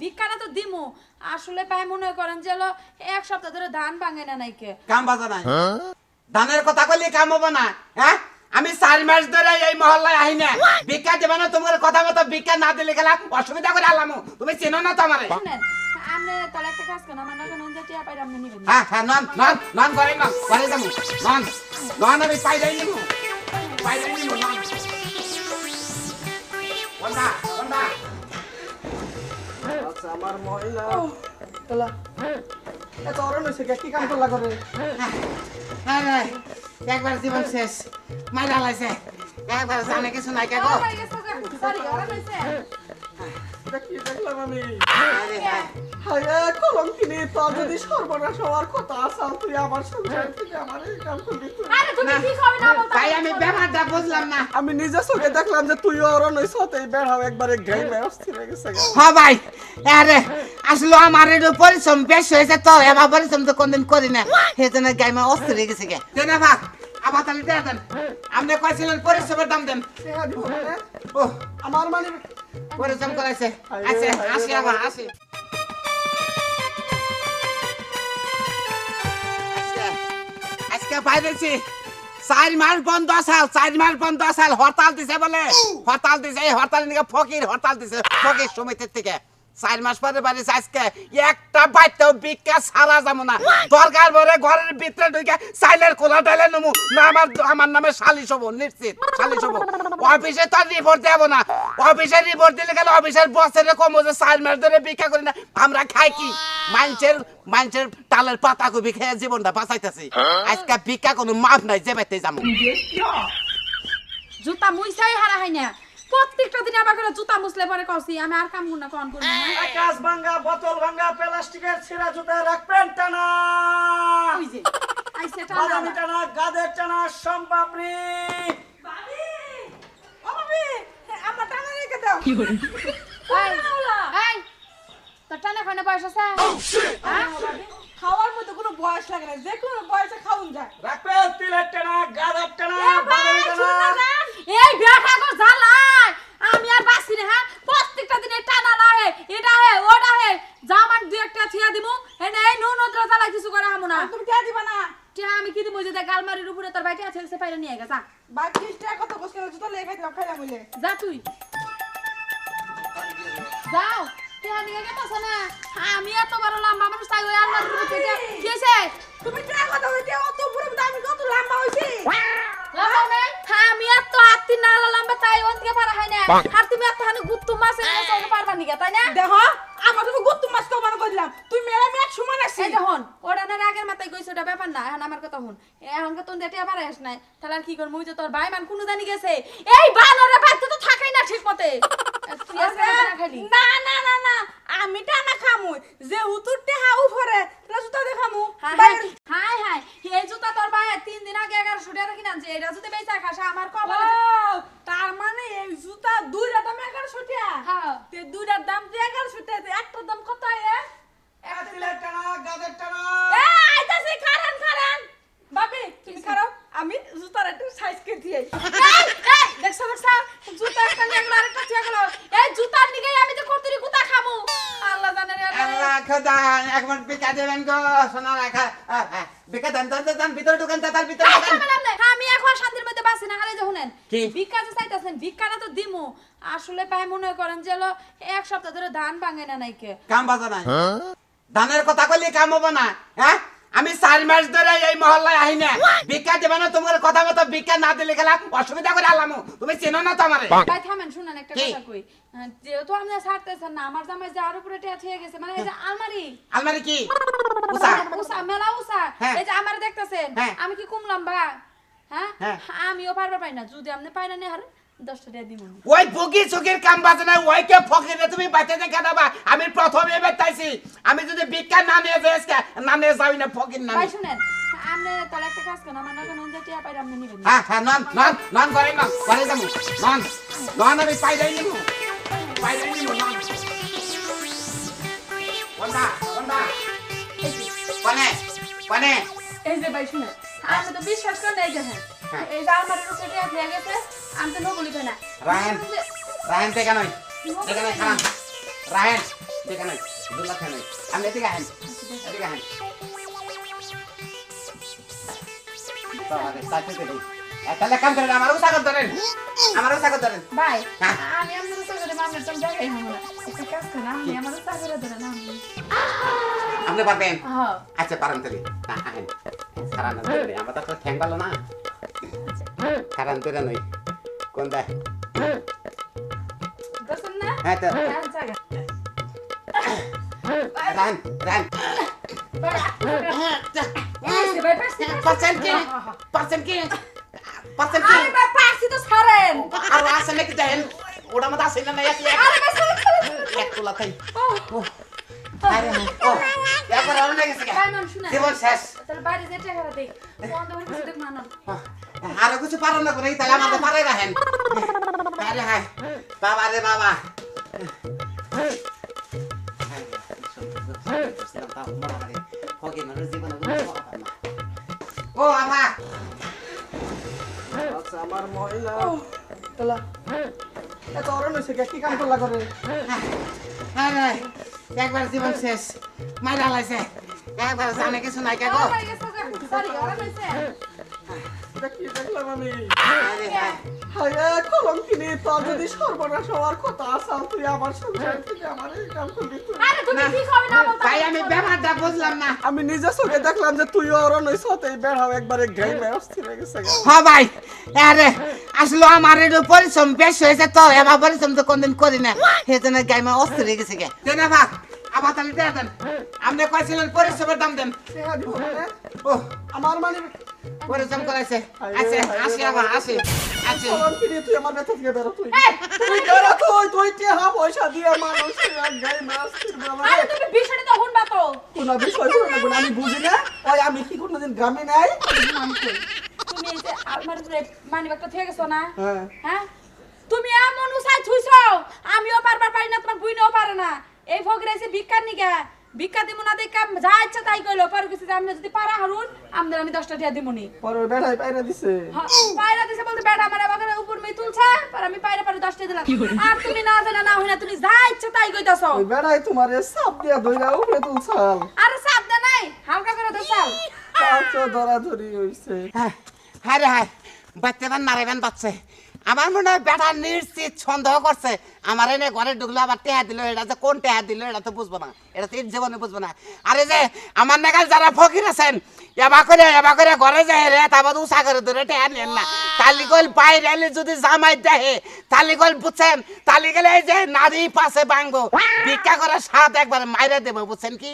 ভিক্ষাটা তো দিমু। আসলে পাই মনে করেন যে হলো এক সপ্তাহ ধরে ধান ভাঙে না নাইকে। কাম বাজা নাই। ধানের কথা কইলে কাম হব না হ্যাঁ? আমি চার মাস ধরে এই মহল্লায় আহি না। ভিক্ষা দেবে না তোমার কথা মতো ভিক্ষা না দিলে গেলা অসুবিধা করে আলামু। তুমি চেনো না তো আমারে? শুনেন তাহলে একটা কাজ করেন আমার নাকি নুন জাতীয় পাই আপনি নিবেন। হ্যাঁ হ্যাঁ নন নন নন করে নন করে যাব। নন নন আমি পাইলাই নিবো। পাইলাই নিবো নন। বন্ধা বন্ধা। আচ্ছা আমার মহিলা। তোলা এত অরণ হয়েছে কি? কাম করলা করে হ্যাঁ রে, একবার জীবন শেষ। মাইরা লাইছে। একবার জানে কিছু নাই কে গো? এটা কি দেখলাম আমি আরে হ্যাঁ রে, কলঙ্কিনী যদি সর্বনাশ হওয়ার কথা আসাল তুই আমার সংসার থেকে আমার এই কাম করবি তুই। আরে তুমি ঠিক হবে না আমি ব্যাপারটা বুঝলাম না আমি নিজে চোখে দেখলাম যে তুই অরণ হয়েছ এই বেড়াও একবারে ঘেমে অস্থির হয়ে গেছে। হ্যাঁ ভাই আরে আসলে আমার একটু পরিশ্রম বেশি হয়েছে তো এবার পরিশ্রম তো কোনদিন করি না সেই জন্য গাইমা অস্থির হয়ে গেছে গে দেন ভাগ আবার তাহলে দিয়ে দেন। আপনি কয়েছিলেন পরিশ্রমের দাম দেন? ও, আমার মানে পরিশ্রম আছে আসি আবার, আসি। চার বন্ধ চার বন্ধ হরতাল দিছে বলে। হরতাল দিছে হরতাল ফকির, হরতাল দিছে, ফকির সমিতির থেকে। চার মাস পরে বাড়িছে আজকে একটা বাইতেও বিকা সারা যাব না। দরকার পরে ঘরের ভিতরে ঢুকে সাইলের খোলা ডালে নমু না আমার আমার নামে সালিশ হব নিশ্চিত সালিশ হব। অফিসে তো রিপোর্ট দেবো না। অফিসে রিপোর্ট দিলে গেলে অফিসের বসের কম হচ্ছে চার মাস ধরে ভিক্ষা করি না। আমরা খাই কি? মানুষের মানুষের তালের পাতা কবি খেয়ে জীবনটা বাঁচাইতেছি। আজকে ভিক্ষা কোনো মাপ নাই যে বাইতে যাব। জুতা মুইসাই হারা হয় না। প্রত্যেকটা দিন আবার করে জুতা মুছলে পরে কসি আমি আর কাম গুনা কোন করব না। আকাশ ভাঙ্গা বোতল ভাঙা প্লাস্টিকের ছিঁড়া জুতা রাখবেন টানা। ওই যে আইসে বাদামি টানা টানা গাদের টানা সম্পাপড়ি এই এই তো টানা খানে বয়স আছে? হ্যাঁ? খাওয়ার মতো কোনো বয়স লাগে না যে কোনো বয়সে খাওন যায়। রাখবেন তিলের টানা গাদের টানা বাদামি টানা। এই বেটা গো জ্বালাই না হ্যাঁ? প্রত্যেকটা দিন এই টানা না হে এটা হে ওটা হে। জামান দুই একটা ছিয়া দিমু এনে এই নুন ওদ্র জ্বালাই কিছু করে হামু না। তুমি কে দিবা না। টিয়া আমি কি দিমু যে দেখ গালমারির উপরে তোর বাইটা আছে সে পাইরা নিয়ে গেছা বাইক ত্রিশটা কত বসে জুতো লেগে খাইলাম খাইলাম বলে যা তুই। যাও টিয়া নিয়ে গেছে না আমি এত বড় লম্বা মানুষ তাই ওই আল্লাহর রূপে কি হয়েছে তুমি কে কথা হইতে অত উপরে আমি কত লম্বা হইছি? লম্বা নেই? হাতি না লম্বা তাই ওন থেকে পারা হয় না। আর তুমি এত হানি গুত্তু মাছের মতো পারবা নিকে তাই না? দেখো আমার তো গুত্তু মাছ তো বানো করলাম তুই মেরে মেয়ে সমান আছিস এই যখন ওটা না আগের মাথায় গইছে ওটা ব্যাপার না এখন আমার কথা শুন। এখন তো দেটে আবার আস নাই তাহলে আর কি করব? ওই যে তোর ভাই মান কোনো জানি গেছে। এই বানরে বাড়িতে তো থাকাই না ঠিক মতে। না না না না আমি টানা খামু যে উতুর টেহা উপরে তাহলে জুতো দেখামু হাই হাই এই জুতা তোর ভাই তিন দিন আগে এগারোশো টাকা কিনা আনছে এটা যদি বেচা খাসা আমার কপালে তার মানে এই জুতা দুইটা দাম এগারোশো টাকা। হ্যাঁ। তে দুইটার দাম তো এগারোশো টাকা তে একটার দাম কত এ তিলের টানা গাদের টানা এ, আইতাছে, খারান, খারান। বাপি, তুমি খারাও, আমি জুতার একটু সাইজ করে দিয়ে এই, এই, দেখছ দেখছ জুতা একটা নিয়ে গেলো আরেকটা থিয়া গেলো এই জুতার নিগেই আমি তো কর্তুরি গুতা খামু আল্লাহ জানে রে একবার দেবেন গো সোনা রাখা দেন দেন দেন ভিতরে ঢুকেন তার ভিতরে এই, ঢুকেন। থামেন আপনি। আমি এখন শান্তির মধ্যে বাঁচি না খালি যে শুনেন কি? ভিক্ষা যে চাইতেছেন ভিক্ষাটা তো দিমু। আসলে পাই মনে করেন যে এক সপ্তাহ ধরে ধান ভাঙে না নাইকে। কাম বাজা নাই। ধানের কথা কইলে কাম হব না হ্যাঁ? আমি চার মাস ধরে এই মহল্লায় আহি না। ভিক্ষা দেবে না তোমার কথা মতো ভিক্ষা না দিলে গেলা অসুবিধা করে আলামু। তুমি চেনো না তো আমারে? ভাই থামেন শুনেন একটা কথা কই। যেহেতু আপনি ছাড়তেছেন না আমার জামাই যার উপরে টেয়া হয়ে গেছে মানে এই যে আলমারি। আলমারি কি? উষা। উষা মেলা উষা। হ্যাঁ। এই যে আমার দেখতেছেন হ্যাঁ। আমি কি কমলাম বা হ্যাঁ? হ্যাঁ। আমিও পারবার পাই না যদি আপনি পাই না নে হার দশটা টাকা দিব ওই বগি চুকির কাম বাজে না ওই কে ফকিরে তুমি বাইতে দেখা দেবা আমি প্রথমে বেতাইছি আমি যদি ভিক্ষা না নিয়ে যাই না নিয়ে যাবি না ফকির না শুনেন আপনি তাহলে একটা কাজ করেন আমার নাকি নুন জাতীয় পাই আপনি নিবেন। হ্যাঁ হ্যাঁ নন নন নন করে করে নন নন আমি পাইলাই নিবো। পাইলাই নিবো নন। বন্ধা বন্ধা কোনে কোনে এই যে ভাই আপনি তো বিশ্বাস করেন এই যে হ্যাঁ। এই যে আমার উপরে টেয়া গেছে আমি তো নবলি পাই না। রাহেন রাহেন থেকে নয় থেকে নয় খান রাহেন যেখানে দুলা খানে আমি এদিকে আহেন এদিকে আহেন। তো তাহলে কাম করেন আমারও সাগর ধরেন। আমারও সাগর ধরেন। ভাই হ্যাঁ। আমি আপনার সাগরে মামলার তো জায়গায় হামলা একটা কাজ করেন আপনি আমার ধরেন পারবেন? হ্যাঁ আচ্ছা। পারেন তাহলে। না আহেন। সারান ধরে আমার তো ঠ্যাং না। সারান ধরে নই কোন দেখ বুঝছেন না হ্যাঁ তো হ্যাঁ, জায়গা। রান রান ভাই, পারছি, ভাই, পারছি, পারছি। পারছেন কি পারছেন কি পারছেন কি আরে ভাই, পারছি তো ছাড়েন। আর আছে নাকি দেখেন ওটা মতো আছে না এক এক আরে ভাই, ছাড়েন, ছাড়েন। এক তোলা তাই ও, আরে ও একবার গেছে। জীবন শেষ। হয়ে। দেখ, মানব। আরও কিছু পারো না করে তাহলে আমাদের পারে রাখেন। আরে হায়। বাবা রে বাবা। ও বাবা। আচ্ছা আমার মহিলা। তাহলে এত অরণ হয়েছে কি? কাম করলা করে আরে একবার জীবন শেষ। মাইরা লাইছে। একবার জানে কিছু নাই কে গো। ওরা। এটা কি দেখলাম আমি? যদি সর্বনাশ হওয়ার কথা তুই আমার সংসার থেকে আমার এই কাম না ভাই আমি ব্যাপারটা বুঝলাম না। আমি নিজে চোখে দেখলাম যে তুই অরণ হয়েছ এই বেড়াও একবারে ঘাইমে অস্থির হয়ে গেছে হ্যাঁ ভাই। আরে আসলে আমার একটু পরিশ্রম বেশি হয়েছে তো এবার পরিশ্রম তো কোনদিন করি না। সেই জন্য গাইমা অস্থির হয়ে গেছে গে। দেন আবার আবার তাহলে দেন আপনি কয়েছিলেন পরিশ্রমের দাম দেন? ও। আমার মানে পরিশ্রম করেছে আচ্ছা আসি আবার আসি আসি কলঙ্কিনী তুই আমার ব্যথা থেকে বেরো তুই তুই বেরো তুই তুই টেহা পয়সা দিয়ে মানুষের গাইমে অস্থির বাবা আরে, তুমি বিষয়টা তো শুনবা তো। কোনো বিষয় করে আমি বুঝি না। ওই আমি কি কোনোদিন গ্রামে নাই? আমি কই, তুমি এই যে আলমারির উপরে মানিব্যাগটা থেকে গেছো না? হ্যাঁ। হ্যাঁ? তুমি এমন উসাই ছুইছো আমিও পারবার পারি না তোমার বুইনেও পারে না। এই এসে ভিক্ষার নিগা ভিক্ষা দিমু না দেখা যা ইচ্ছা তাই কইলো পরে কিছু যে আমি যদি পারা হারুন আমাদের আমি দশটা টিয়া দিমুনি। পরে বেড়াই পাইরা দিছে। হ্যাঁ, পায়রা দিছে বলতে বেটা আমার আমাকে উপর মেয়ে তুলছে আর আমি পায়রা পারে দশটা দিলাম। আর তুমি না জানা না হইনা তুমি যা ইচ্ছা তাই কইতাছ। ওই বেড়াই তোমার সাপ দিয়া ধইরা উপরে তুলছাল। আরে সাবধান নাই হালকা করে তো চাল তারপর ধরাধরি হইছে। হ্যাঁ রে হ্যাঁ বাচ্চা বান মারাইবেন বাচ্চা। আমার মনে হয় বেটা নিশ্চিত সন্দেহ করছে। আমার এনে ঘরে ঢুকলো, আবার টেহা দিল, এটা যে কোন টেহা দিল, এটা তো বুঝব না। এটা তো জীবনে বুঝব না। আরে যে আমার নাগাল যারা ফকির আছেন, এবা করে এবা করে ঘরে যায় রে তারপর উষা করে ধরে টেহা নেন না। তালি কল বাইরে এলে যদি জামাই দেহে তালি কল বুঝছেন গেলে এই যে নারী পাশে ভাঙবো ভিক্ষা করে সাত একবার মাইরা দেবো, বুঝছেন কি?